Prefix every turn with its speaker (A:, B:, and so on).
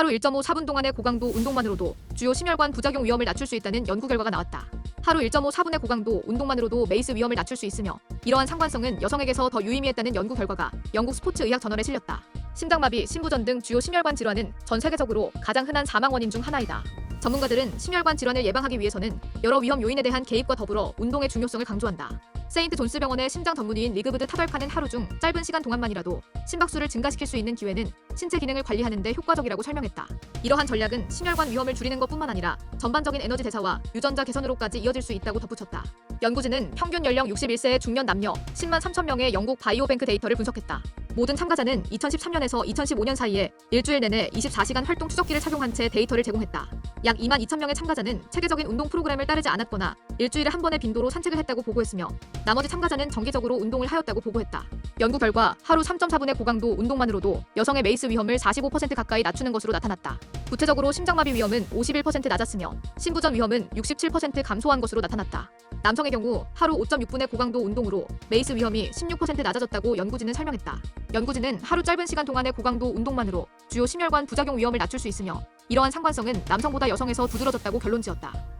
A: 하루 1.54분 동안의 고강도 운동만으로도 주요 심혈관 부작용 위험을 낮출 수 있다는 연구 결과가 나왔다. 하루 1.54분의 고강도 운동만으로도 메이스 위험을 낮출 수 있으며 이러한 상관성은 여성에게서 더 유의미했다는 연구 결과가 영국 스포츠 의학 저널에 실렸다. 심장마비, 심부전 등 주요 심혈관 질환은 전 세계적으로 가장 흔한 사망 원인 중 하나이다. 전문가들은 심혈관 질환을 예방하기 위해서는 여러 위험 요인에 대한 개입과 더불어 운동의 중요성을 강조한다. 세인트 존스 병원의 심장 전문의인 리그브드 타덜카는 하루 중 짧은 시간 동안만이라도 심박수를 증가시킬 수 있는 기회는 신체 기능을 관리하는 데 효과적이라고 설명했다. 이러한 전략은 심혈관 위험을 줄이는 것뿐만 아니라 전반적인 에너지 대사와 유전자 개선으로까지 이어질 수 있다고 덧붙였다. 연구진은 평균 연령 61세의 중년 남녀 10만 3천 명의 영국 바이오뱅크 데이터를 분석했다. 모든 참가자는 2013년에서 2015년 사이에 일주일 내내 24시간 활동 추적기를 착용한 채 데이터를 제공했다. 약 2만 2천 명의 참가자는 체계적인 운동 프로그램을 따르지 않았거나 일주일에 한 번의 빈도로 산책을 했다고 보고했으며 나머지 참가자는 정기적으로 운동을 하였다고 보고했다. 연구 결과 하루 3.4분의 고강도 운동만으로도 여성의 메이스 위험을 45% 가까이 낮추는 것으로 나타났다. 구체적으로 심장마비 위험은 51% 낮았으며 심부전 위험은 67% 감소한 것으로 나타났다. 남성의 경우 하루 5.6분의 고강도 운동으로 메이스 위험이 16% 낮아졌다고 연구진은 설명했다. 연구진은 하루 짧은 시간 동안의 고강도 운동만으로 주요 심혈관 부작용 위험을 낮출 수 있으며 이러한 상관성은 남성보다 여성에서 두드러졌다고 결론지었다.